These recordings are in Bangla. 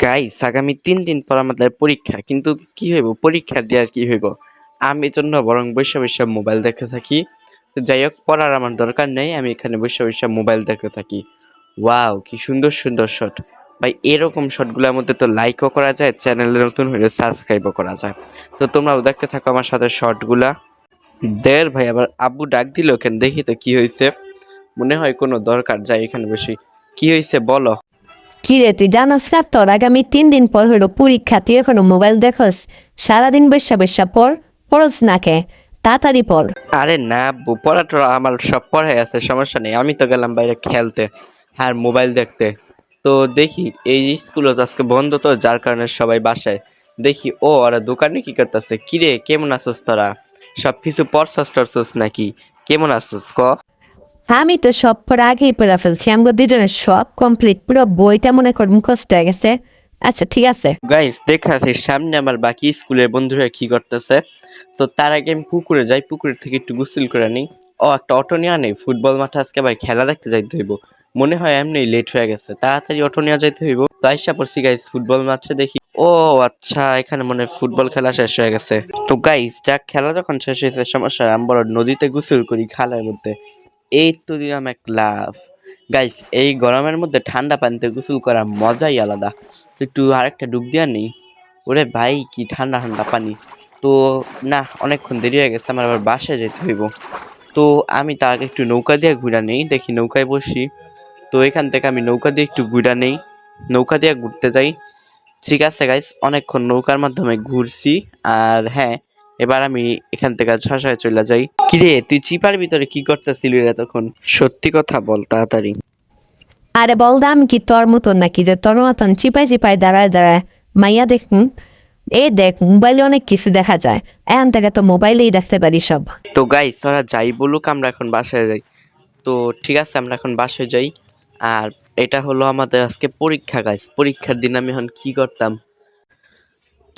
গাইস আগামী তিন দিন পর আমাদের পরীক্ষা, কিন্তু কি হইব? পরীক্ষা দিয়ে আর কি হইব? আমি জন্য বরং বসে বসে মোবাইল দেখতে থাকি। তো যাই হোক, পড়ার আমার দরকার নেই, আমি এখানে বসে বসে মোবাইল দেখতে থাকি। ওয়াও কি সুন্দর সুন্দর শট ভাই, এরকম শটগুলোর মধ্যে তো লাইকও করা যায় চ্যানেলে নতুন হলে সাবস্ক্রাইবও করা যায়। তো তোমরাও দেখতে থাকো আমার সাথে শটগুলা দের ভাই, আবার আব্বু ডাক দিল কেন? দেখি তো কি হয়েছে মনে হয় কোনো দরকার, যাই এখানে বসি। কি হয়েছে বলো? কি রে তুই জানাস না তোর আগামী তিন দিন পর হলো পরীক্ষা, তুই এখনও মোবাইল দেখস? সারাদিন বসা বসা পর পড়স না কে? তাড়াতাড়ি পড়। আরে না পড়াটা আমার সব পড়াই আছে, সমস্যা নেই। আমি তো গেলাম বাইরে খেলতে আর মোবাইল দেখতে। তো দেখি, এই স্কুলও তো আজকে বন্ধ তো, যার কারণে সবাই বাসায়। দেখি, ও ওরা দোকানে কি করতেছে? কিরে, কেমন আছিস তোরা? সব কিছু পড়ছস টরছস নাকি? কেমন আছিস ক? আমি তো সব পর আগেই পড়া ফেলছি। আমগো দুজনের সব কমপ্লিট পুরো বইটা মনে কর মুখস্থ হয়ে গেছে। আচ্ছা ঠিক আছে। গাইস দেখা আছে সামনে আমার বাকি স্কুলের বন্ধুরা কি করতেছে। তো তার আগে আমি পুকুরে যাই, পুকুরের থেকে একটু গোসল করে নিই। ও, একটা অটো নিয়ে নেই ফুটবল মাঠে আজকে আবার খেলা দেখতে যাইতে হইব। মনে হয় এমনি লেট হয়ে গেছে, তাড়াতাড়ি অটো নিয়ে যাইতে হইব। তো আইসা পড়ছি গাইস ফুটবল মাঠে দেখি। ও আচ্ছা এখানে মনে হয় ফুটবল খেলা শেষ হয়ে গেছে। তো গাইস যাক, খেলা যখন শেষ হয়েছে, সমস্যা আমি বড় নদীতে গোসল করি খালের মধ্যে। এই তো দিলাম এক লাভ গাইস এই গরমের মধ্যে ঠান্ডা পানিতে গোসল করার মজাই আলাদা। একটু আরেকটা ডুব দিয়া নেই। ওরে ভাই, কি ঠান্ডা ঠান্ডা পানি। তো না, অনেকক্ষণ দেরি হয়ে গেছে, আমার আবার বাসায় যেতে হইব। তো আমি তার আগে একটু নৌকা দিয়ে ঘুরা নেই। দেখি নৌকায় বসি। তো এখান থেকে আমি নৌকা দিয়ে একটু ঘুরা নেই। নৌকা দিয়ে ঘুরতে যাই। ঠিক আছে গাইস অনেকক্ষণ নৌকার মাধ্যমে ঘুরছি। আর হ্যাঁ এবার আমি এখান থেকে শাসায় চলে যাই। কিরে তুই চিপার ভিতরে কি করতেছিলি রে তখন? সত্যি কথা বল তাড়াতাড়ি। আরে বল দাম কি তোর মতন নাকি যে তোর মতন চিপাই চিপাই দাঁড়ায় দাঁড়ায় মাইয়া দেখুন? এই দেখ মোবাইলে অনেক কিছু দেখা যায়। এখান থেকে তো মোবাইলেই দেখতে পারি সব। তো গাইস তোরা যাই বলুক আমরা এখন বাসায় যাই। তো ঠিক আছে আমরা এখন বাসায় যাই। আর এটা হলো আমাদের আজকে পরীক্ষা গাইস পরীক্ষার দিন আমি এখন কি করতাম?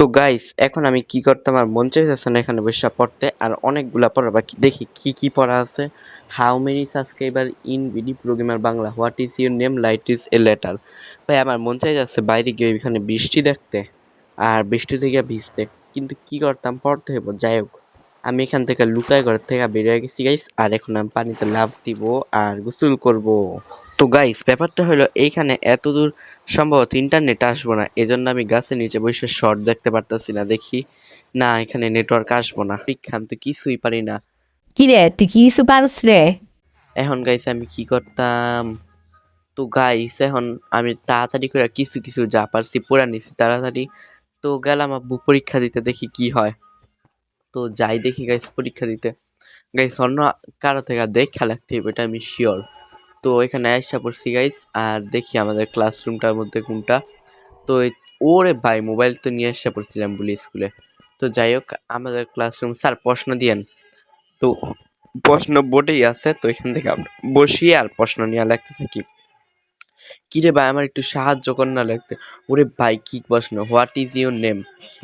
তো গাইস এখন আমি কি করতাম আর মন চাইতেছে না এখানে বসে পড়তে, আর অনেকগুলা পড়া বাকি দেখি কি কি পড়া আছে। How many subscriber in BD programmer Bangla? What is your name light is a letter ভাই, আমার মন চাই যাচ্ছে বাইরে গিয়ে এখানে বৃষ্টি দেখতে, আর বৃষ্টি থেকে ভিজতে। কিন্তু কি করতাম, পড়তে হইব, যাই হোক। আমি এখান থেকে লুকায় ঘর থেকে বেরিয়ে গেছি গাইস আর এখন আমি পানিতে লাভ দিব আর গোসল করব। তো গাইস ব্যাপারটা হলো এইখানে এত দূর সম্ভবত ইন্টারনেট আসব না এজন্য আমি গাছের নিচে বসে শর্ট দেখতে পারতাছি না দেখি না এখানে নেটওয়ার্ক আসব না। আমি তো কিছুই পারি না। কি রে তুই কি কিছু পারস রে? এখন গাইস আমি কি করতাম? তো গাইস এখন আমি তাড়াতাড়ি করে কিছু কিছু যা পারছি পড়া নিছি তাড়াতাড়ি। তো গেলাম আব্বু পরীক্ষা দিতে দেখি কি হয়। তো যাই দেখি গাইস পরীক্ষা দিতে। গাইস অন্য কারও থেকে দেখা লাগতে হবে এটা আমি শিওর তো এখানে আয়সা পড়ছি গাইস আর দেখি আমাদের ক্লাসরুমটার মধ্যে কোনটা তো ওরে ভাই মোবাইল তো নিয়ে আসা পড়ছিলাম বলি স্কুলে। তো যাই হোক, আমাদের ক্লাসরুম স্যার প্রশ্ন দিয়েন। তো প্রশ্ন বোর্ডেই আছে, তো এখান থেকে আমরা বসিয়ে আর প্রশ্ন নিয়ে লিখতে থাকি। কিরে ভাই, আমার একটু সাহায্য কর না লিখতে। ওরে ভাই, কি প্রশ্ন? What is your name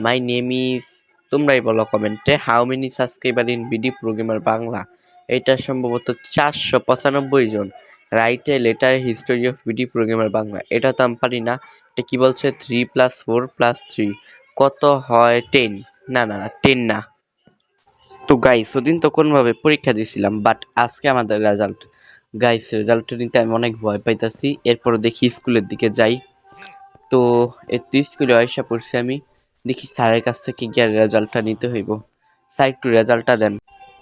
my name is তোমরাই বলো কমেন্টে how many subscriber in BD programmer Bangla? এটা সম্ভবত চারশো পঁচানব্বই জন। Right a letter history of BD programmer Bangla এটা তো আমি পারি না। এটা কি বলছে? Three plus four plus three কত হয়? টেন না না না টেন না। তো গাইস ওদিন তো কোনোভাবে পরীক্ষা দিয়েছিলাম বাট আজকে আমাদের রেজাল্ট গাইস রেজাল্ট নিতে আমি অনেক ভয় পাইতাছি। এরপর দেখি স্কুলের দিকে যাই। তো এই তো স্কুলে আয়সা পড়ছি আমি। দেখি স্যারের কাছ থেকে গিয়ে রেজাল্টটা নিতে হইব। স্যার, একটু রেজাল্টটা দেন।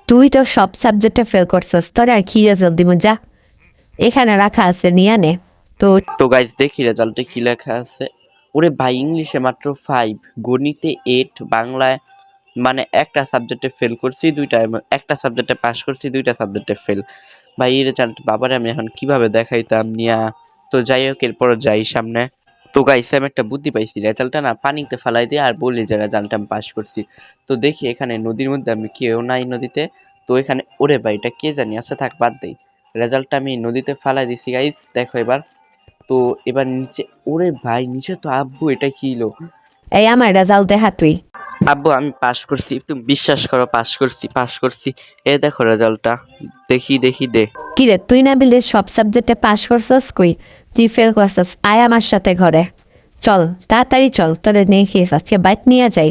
তুই তো সব সাবজেক্টে ফেল করছস। তোর আর কি রেজাল্ট দিব? যা। এখানে রাখা আছে নিয়ে নে তো তো গাইস দেখি রেজাল্টে কি লেখা আছে? ওরে ভাই, ইংলিশে মাত্র ফাইভ গণিতে এইট বাংলায় মানে একটা সাবজেক্টে ফেল করছি, দুইটা একটা সাবজেক্টে পাস করছি, দুইটা সাবজেক্টে ফেল ভাই, এই রেজাল্ট বাবারে, আমি এখন কীভাবে দেখাইতাম নিয়া? তো যাই হোক, এরপর যাই সামনে। তো গাইস আমি একটা বুদ্ধি পাইছি রেজাল্টটা না পানিতে ফালাই দিয়ে আর বলি যে রেজাল্টটা আমি পাস করছি। তো দেখি এখানে নদীর মধ্যে আমি কেউ নাই নদীতে। তো এখানে, ওরে ভাই, এটা কে জানি? আচ্ছা থাক, বাদ দেই। রেজাল্টটা আমি নদীতে ফালাই দিছি গাইস দেখো এবার। তো এবার নিচে ওরে ভাই নিচে তো আব্বু এটা কি লো এই আমার রেজাল্ট দেখা তুই। আব্বু আমি পাস করছি তুমি বিশ্বাস করো পাস করছি পাস করছি। এ দেখো রেজাল্টটা দেখি দেখি দে। কি রে তুই না বিলে সব সাবজেক্টে পাস করছস কই? তুই ফেল করছস আয় আমার সাথে ঘরে। চল তাড়াতাড়ি চল তোরে নিয়ে খেয়ে আজকে বাইক নিয়ে যাই।